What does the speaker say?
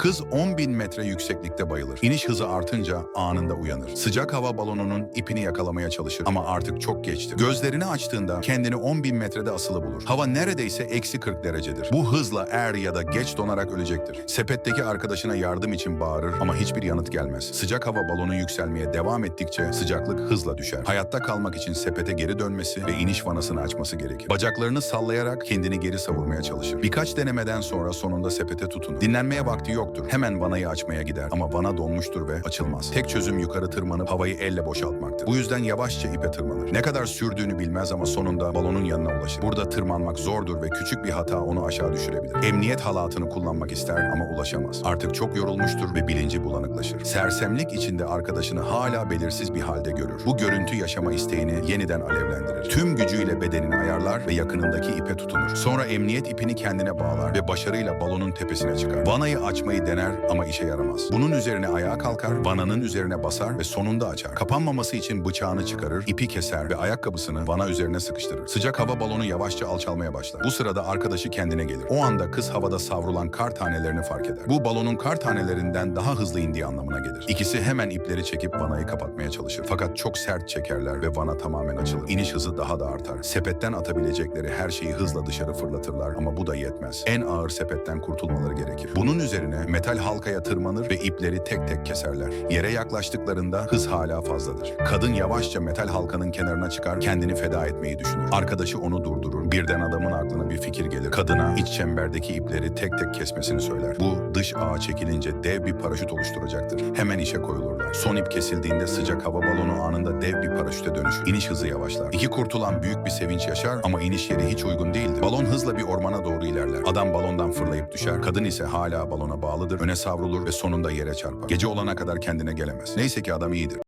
Kız 10 bin metre yükseklikte bayılır. İniş hızı artınca anında uyanır. Sıcak hava balonunun ipini yakalamaya çalışır ama artık çok geçti. Gözlerini açtığında kendini 10 bin metrede asılı bulur. Hava neredeyse eksi 40 derecedir. Bu hızla er ya da geç donarak ölecektir. Sepetteki arkadaşına yardım için bağırır ama hiçbir yanıt gelmez. Sıcak hava balonu yükselmeye devam ettikçe sıcaklık hızla düşer. Hayatta kalmak için sepete geri dönmesi ve iniş vanasını açması gerekir. Bacaklarını sallayarak kendini geri savurmaya çalışır. Birkaç denemeden sonra sonunda sepete tutunur. Dinlenmeye vakti yoktur. Hemen vanayı açmaya gider ama vana donmuştur ve açılmaz. Tek çözüm yukarı tırmanıp havayı elle boşaltmaktır. Bu yüzden yavaşça ipe tırmanır. Ne kadar sürdüğünü bilmez ama sonunda balonun yanına ulaşır. Burada tırmanmak zordur ve küçük bir hata onu aşağı düşürebilir. Emniyet halatını kullanmak ister ama ulaşamaz. Artık çok yorulmuştur ve bilinci bulanıklaşır. Sersemlik içinde arkadaşını hala belirsiz bir halde görür. Bu görüntü yaşama isteğini yeniden alevlendirir. Tüm gücüyle bedenini ayarlar ve yakınındaki ipe tutunur. Sonra emniyet ipini kendine bağlar ve başarıyla balonun tepesine çıkar. Vanayı açmayı dener ama işe yaramaz. Bunun üzerine ayağa kalkar, vananın üzerine basar ve sonunda açar. Kapanmaması için bıçağını çıkarır, ipi keser ve ayakkabısını vana üzerine sıkıştırır. Sıcak hava balonu yavaşça alçalmaya başlar. Bu sırada arkadaşı kendine gelir. O anda kız havada savrulan kar tanelerini fark eder. Bu balonun kar tanelerinden daha hızlı indiği anlamına gelir. İkisi hemen ipleri çekip vanayı kapatmaya çalışır. Fakat çok sert çekerler ve vana tamamen açılır. İniş hızı daha da artar. Sepetten atabilecekleri her şeyi hızla dışarı fırlatırlar ama bu da yetmez. En ağır sepetten kurtulmaları gerekir. Bunun üzerine metal halkaya tırmanır ve ipleri tek tek keserler. Yere yaklaştıklarında hız hala fazladır. Kadın yavaşça metal halkanın kenarına çıkar, kendini feda etmeyi düşünür. Arkadaşı onu durdurur. Birden adamın aklına bir fikir gelir. Kadına iç çemberdeki ipleri tek tek kesmesini söyler. Bu dış ağa çekilince dev bir paraşüt oluşturacaktır. Hemen işe koyulurlar. Son ip kesildiğinde sıcak hava balonu anında dev bir paraşüte dönüşür. İniş hızı yavaşlar. İki kurtulan büyük bir sevinç yaşar ama iniş yeri hiç uygun değildir. Balon hızla bir ormana doğru ilerler. Adam balondan fırlayıp düşer. Kadın ise hala balona bağlıdır. Öne savrulur ve sonunda yere çarpar. Gece olana kadar kendine gelemez. Neyse ki adam iyidir.